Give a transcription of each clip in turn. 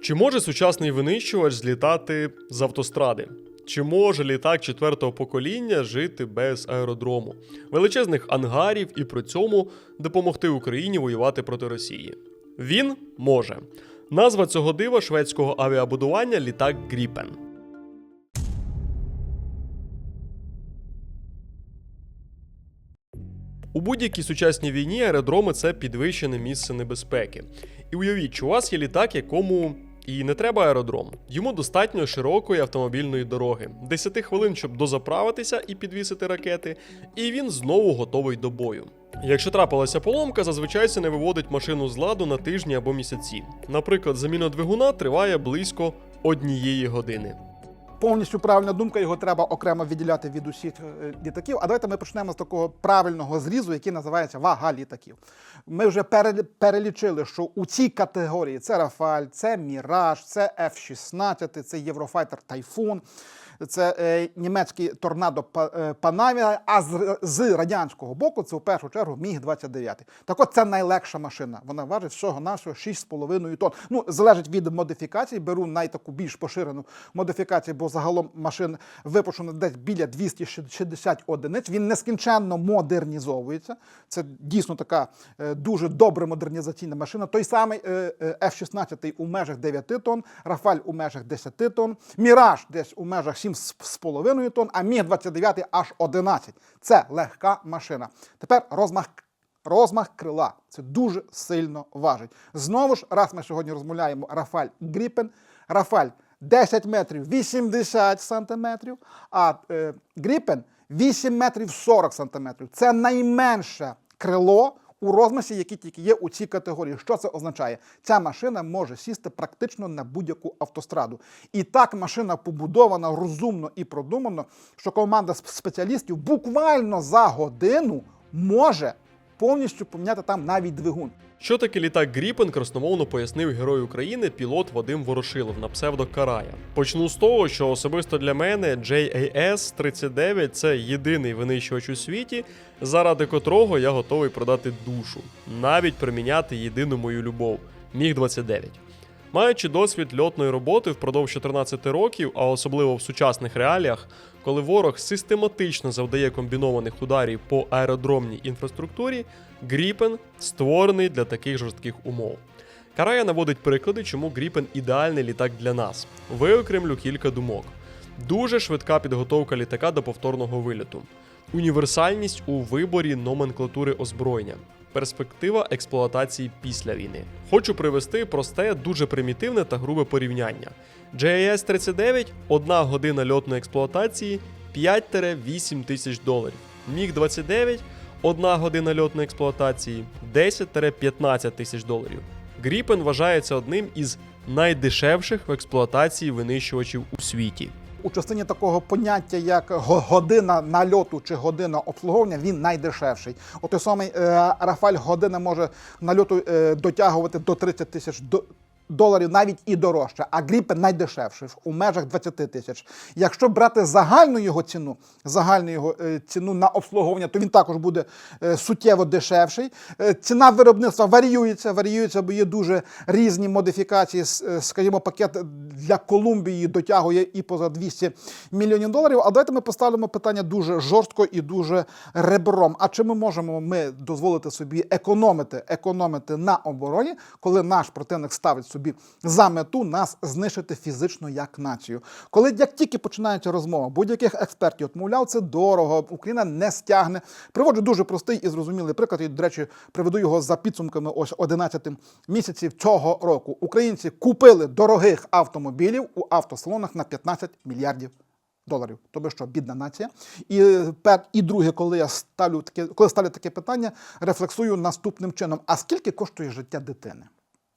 Чи може сучасний винищувач злітати з автостради? Чи може літак четвертого покоління жити без аеродрому, величезних ангарів і при цьому допомогти Україні воювати проти Росії? Він може. Назва цього дива шведського авіабудування літак Гріпен. У будь-якій сучасній війні аеродроми це підвищене місце небезпеки. І уявіть, у вас є літак, якому і не треба аеродром. Йому достатньо широкої автомобільної дороги, 10 хвилин, щоб дозаправитися і підвісити ракети, і він знову готовий до бою. Якщо трапилася поломка, зазвичай це не виводить машину з ладу на тижні або місяці. Наприклад, заміна двигуна триває близько однієї години. Повністю правильна думка, його треба окремо відділяти від усіх е, літаків. А давайте ми почнемо з такого правильного зрізу, який називається вага літаків. Ми вже перелі- перелічили, що у цій категорії це Рафаль, це Міраж, це F-16, це Єврофайтер Тайфун. Це е, німецький торнадо Па- е, а з, з радянського боку це в першу чергу Міг-29. Так от це найлегша машина. Вона важить всього нашого 6,5 тонн. Ну, залежить від модифікацій. Беру найтаку більш поширену модифікацію, бо загалом машин випущено десь біля 260 одиниць. Він нескінченно модернізовується. Це дійсно така е, дуже добра модернізаційна машина. Той самий е, е, F-16 у межах 9 тонн, Рафаль у межах 10 тонн, Міраж десь у межах 7,5 тонн, а Міг-29 аж 11. Це легка машина. Тепер розмах Розмах крила це дуже сильно важить. Знову ж, раз ми сьогодні розмовляємо Рафаль Гріпен. Рафаль 10 метрів 80 сантиметрів, а е, Гріпен 8 метрів 40 сантиметрів. Це найменше крило у розмісі, які тільки є у цій категорії. Що це означає? Ця машина може сісти практично на будь-яку автостраду. І так машина побудована розумно і продумано, що команда спеціалістів буквально за годину може повністю поміняти там навіть двигун. Що таке літак Гріпен, красномовно пояснив герой України пілот Вадим Ворошилов на псевдо Карая. Почну з того, що особисто для мене JAS-39 це єдиний винищувач у світі, заради котрого я готовий продати душу, навіть приміняти єдину мою любов Міг-29. Маючи досвід льотної роботи впродовж 14 років, а особливо в сучасних реаліях, коли ворог систематично завдає комбінованих ударів по аеродромній інфраструктурі, Гріпен створений для таких жорстких умов. Карая наводить приклади, чому Гріпен ідеальний літак для нас. Виокремлю кілька думок. Дуже швидка підготовка літака до повторного вильоту, універсальність у виборі номенклатури озброєння, перспектива експлуатації після війни. Хочу привести просте, дуже примітивне та грубе порівняння. JAS-39 – одна година льотної експлуатації 5-8 тисяч доларів. Міг-29 – одна година льотної експлуатації 10-15 тисяч доларів. Гріпен вважається одним із найдешевших в експлуатації винищувачів у світі. У частині такого поняття, як година нальоту чи година обслуговування, він найдешевший. От той самий е, Рафаль година може нальоту е, дотягувати до 30 тисяч. Доларів навіть і дорожче, а Гріпен найдешевший у межах 20 тисяч. Якщо брати загальну його ціну, загальну його е, ціну на обслуговування, то він також буде е, суттєво дешевший. Е, ціна виробництва варіюється, варіюється, бо є дуже різні модифікації. Скажімо, пакет для Колумбії дотягує і поза 200 мільйонів доларів. А давайте ми поставимо питання дуже жорстко і дуже ребром. А чи ми можемо ми дозволити собі економити, економити на обороні, коли наш противник ставить собі за мету нас знищити фізично як націю? Коли як тільки починається розмова будь-яких експертів, от, мовляв, це дорого, Україна не стягне. Приводжу дуже простий і зрозумілий приклад. І, до речі, приведу його за підсумками ось 11 місяців цього року. Українці купили дорогих автомобілів у автосалонах на 15 мільярдів доларів. Тобто що, бідна нація. І пер, і друге, коли я ставлю таке, коли ставлю таке питання, рефлексую наступним чином: а скільки коштує життя дитини?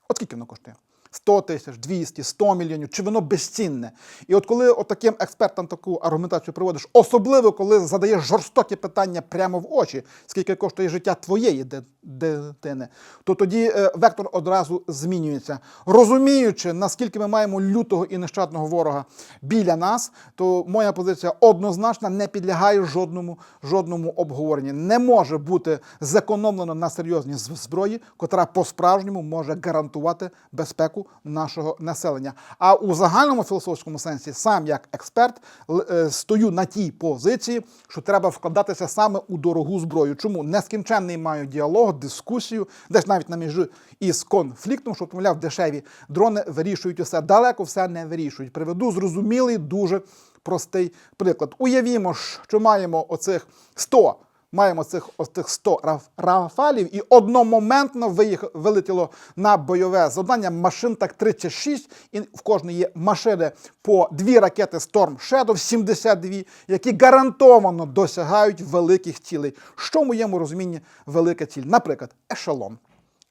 От скільки воно коштує? 100 тисяч, 200, 100 мільйонів, чи воно безцінне? І от коли таким експертам таку аргументацію проводиш, особливо коли задаєш жорстокі питання прямо в очі, скільки коштує життя твоєї дитини, то тоді е, вектор одразу змінюється. Розуміючи, наскільки ми маємо лютого і нещадного ворога біля нас, то моя позиція однозначно не підлягає жодному, жодному обговоренню. Не може бути зекономлено на серйозній зброї, котра по-справжньому може гарантувати безпеку нашого населення. А у загальному філософському сенсі, сам як експерт, е, стою на тій позиції, що треба вкладатися саме у дорогу зброю. Чому нескінченний маю діалог, дискусію, десь навіть на межі із конфліктом, що мовляв, дешеві дрони вирішують усе. Далеко все не вирішують. Приведу зрозумілий дуже простий приклад. Уявімо, що маємо оцих 100 Маємо цих ось тих 100 рафалів, і одномоментно виїх, вилетіло на бойове завдання машин так 36, і в кожної є машини по дві ракети Storm Shadow 72, які гарантовано досягають великих цілей. Що в моєму розумінні велика ціль? Наприклад, ешелон.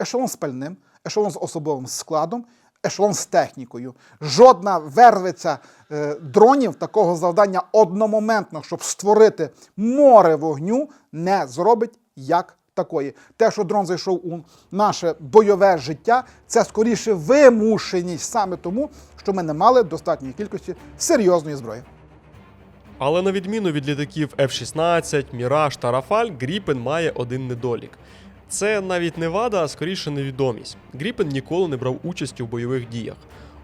Ешелон з пальним, ешелон з особовим складом, ешелон з технікою. Жодна вервиця е, дронів такого завдання одномоментно, щоб створити море вогню, не зробить як такої. Те, що дрон зайшов у наше бойове життя, це скоріше вимушеність саме тому, що ми не мали достатньої кількості серйозної зброї. Але на відміну від літаків F-16, Міраж та Рафаль, Гріпен має один недолік. Це навіть не вада, а скоріше невідомість. Гріпен ніколи не брав участі у бойових діях.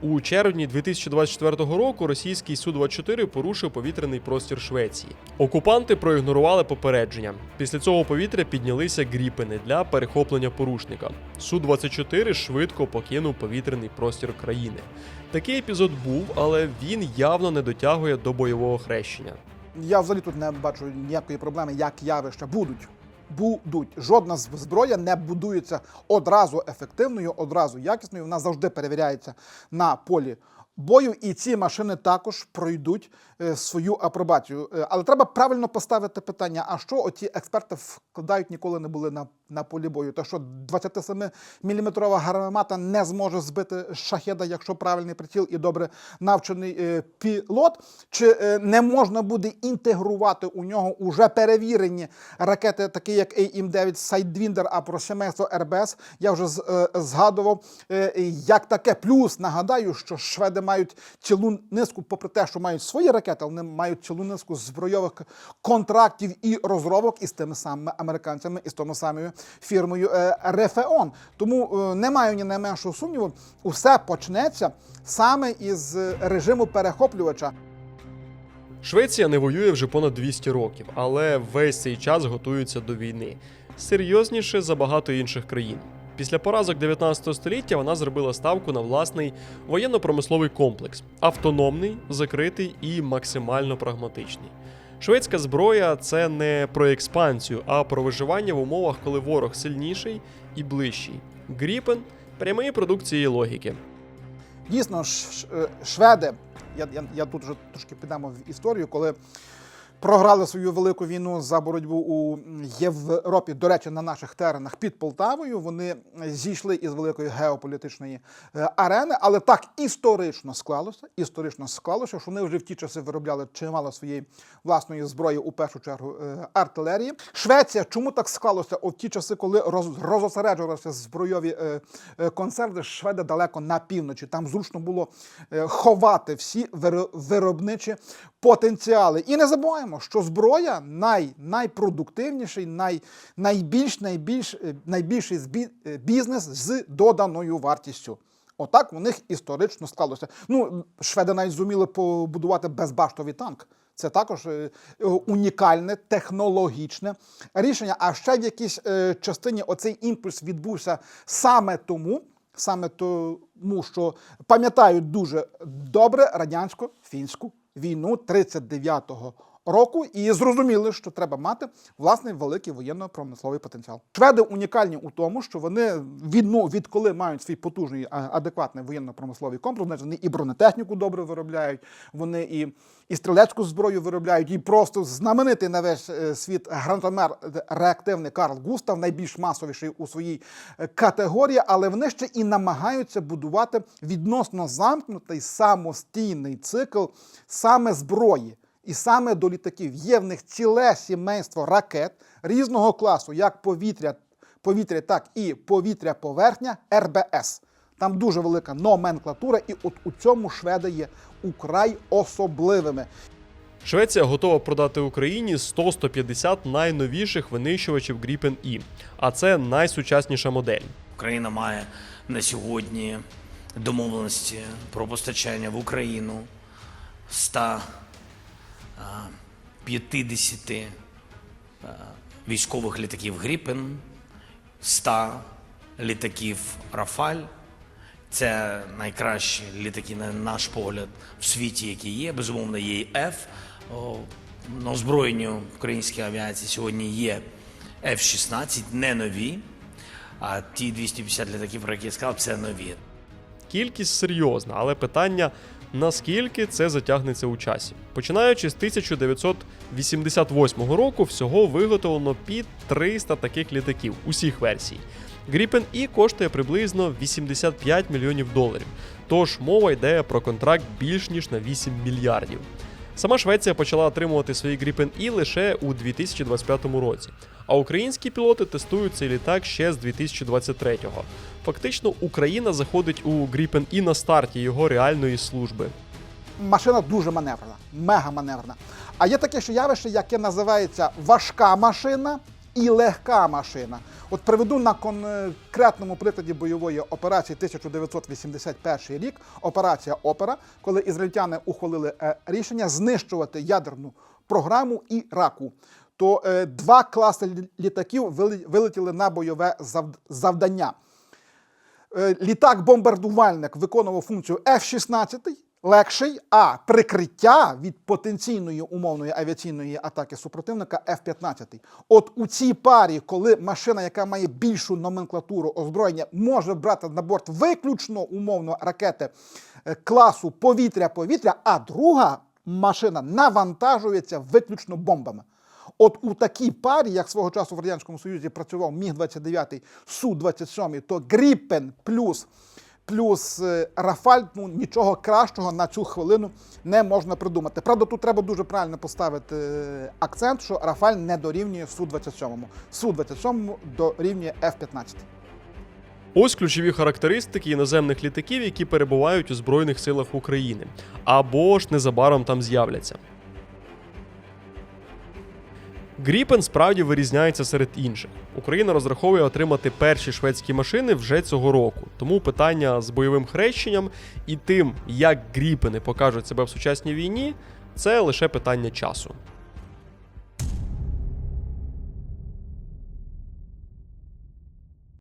У червні 2024 року російський Су-24 порушив повітряний простір Швеції. Окупанти проігнорували попередження. Після цього повітря піднялися гріпени для перехоплення порушника. Су-24 швидко покинув повітряний простір країни. Такий епізод був, але він явно не дотягує до бойового хрещення. Я взагалі тут не бачу ніякої проблеми, як явища будуть. Будуть. Жодна зброя не будується одразу ефективною, одразу якісною. Вона завжди перевіряється на полі бою, і ці машини також пройдуть е, свою апробацію. Е, але треба правильно поставити питання: а що оці експерти вкладають ніколи не були на, на полі бою? То що 27-мм гармата не зможе збити шахеда, якщо правильний приціл і добре навчений е, пілот, чи не можна буде інтегрувати у нього уже перевірені ракети, такі як AIM-9 Sidewinder, а про сімейство РБС я вже згадував як таке. Плюс нагадаю, що шведи мають цілу низку, попри те, що мають свої ракети, вони мають цілу низку збройових контрактів і розробок із тими самими американцями, і з тому самою фірмою Рефеон. Тому е, не маю ні найменшого сумніву, усе почнеться саме із режиму перехоплювача. Швеція не воює вже понад 200 років, але весь цей час готується до війни. Серйозніше за багато інших країн. Після поразок 19 століття вона зробила ставку на власний воєнно-промисловий комплекс, автономний, закритий і максимально прагматичний. Шведська зброя це не про експансію, а про виживання в умовах, коли ворог сильніший і ближчий. Гріпен прямий продукт цієї логіки. Дійсно, е, шведи, я, я, я тут вже трошки підемо в історію, коли програли свою велику війну за боротьбу у Європі, до речі, на наших теренах під Полтавою. Вони зійшли із великої геополітичної е, арени, але так історично склалося. Історично склалося, що вони вже в ті часи виробляли чимало своєї власної зброї, у першу чергу е, артилерії. Швеція, чому так склалося? У ті часи, коли роз, розосереджувалися збройові е, е, шведи далеко на півночі. Там зручно було ховати всі виро- виробничі потенціали. І не забуваємо, що зброя най, найпродуктивніший, най, найбільш, найбільш, е, найбільший е, бізнес з доданою вартістю. Отак у них історично склалося. Ну, шведи навіть зуміли побудувати безбаштовий танк. Це також е, унікальне технологічне рішення. А ще в якійсь частині оцей імпульс відбувся саме тому, саме тому, що пам'ятають дуже добре радянсько-фінську війну 39-го року і зрозуміли, що треба мати власний великий воєнно-промисловий потенціал. Шведи унікальні у тому, що вони від, ну, відколи мають свій потужний адекватний воєнно-промисловий комплекс, значить вони і бронетехніку добре виробляють, вони і, і стрілецьку зброю виробляють, і просто знаменитий на весь е, світ гранатомер е, реактивний Карл Густав, найбільш масовіший у своїй е, категорії, але вони ще і намагаються будувати відносно замкнутий самостійний цикл саме зброї. І саме до літаків є в них ціле сімейство ракет різного класу, як повітря, повітря так і повітря-поверхня РБС. Там дуже велика номенклатура, і от у цьому шведи є украй особливими. Швеція готова продати Україні 100-150 найновіших винищувачів Gripen E. а це найсучасніша модель. Україна має на сьогодні домовленості про постачання в Україну 100 50 е, військових літаків Гріпен, 100 літаків Рафаль. Це найкращі літаки, на наш погляд, в світі, які є. Безумовно, є і F. На озброєнні української авіації сьогодні є f 16 не нові. А ті 250 літаків, про які я сказав, це нові. Кількість серйозна, але питання наскільки це затягнеться у часі. Починаючи з 1988 року, всього виготовлено під 300 таких літаків усіх версій. Gripen E коштує приблизно 85 мільйонів доларів. Тож мова йде про контракт більш ніж на 8 мільярдів. Сама Швеція почала отримувати свої Gripen E лише у 2025 році, а українські пілоти тестують цей літак ще з 2023-го. Фактично, Україна заходить у Gripen E на старті його реальної служби. машина дуже маневрена, мега маневрена. А є таке ще явище, яке називається важка машина і легка машина. От приведу на конкретному прикладі бойової операції 1981 рік, операція Опера, коли ізраїльтяни ухвалили е, рішення знищувати ядерну програму Іраку. То е, два класи літаків вилетіли на бойове зав- завдання. Е, Літак-бомбардувальник виконував функцію F-16, легший, а прикриття від потенційної умовної авіаційної атаки супротивника F-15. От у цій парі, коли машина, яка має більшу номенклатуру озброєння, може брати на борт виключно умовно ракети е, класу повітря-повітря, а друга машина навантажується виключно бомбами. От у такій парі, як свого часу в Радянському Союзі працював Міг-29, Су-27, то Гріпен плюс, плюс е, Рафаль, ну нічого кращого на цю хвилину не можна придумати. Правда, тут треба дуже правильно поставити е, акцент, що Рафаль не дорівнює Су-27. Су-27 дорівнює F-15. Ось ключові характеристики іноземних літаків, які перебувають у Збройних силах України, або ж незабаром там з'являться. Гріпен справді вирізняється серед інших. Україна розраховує отримати перші шведські машини вже цього року. Тому питання з бойовим хрещенням і тим, як гріпени покажуть себе в сучасній війні, це лише питання часу.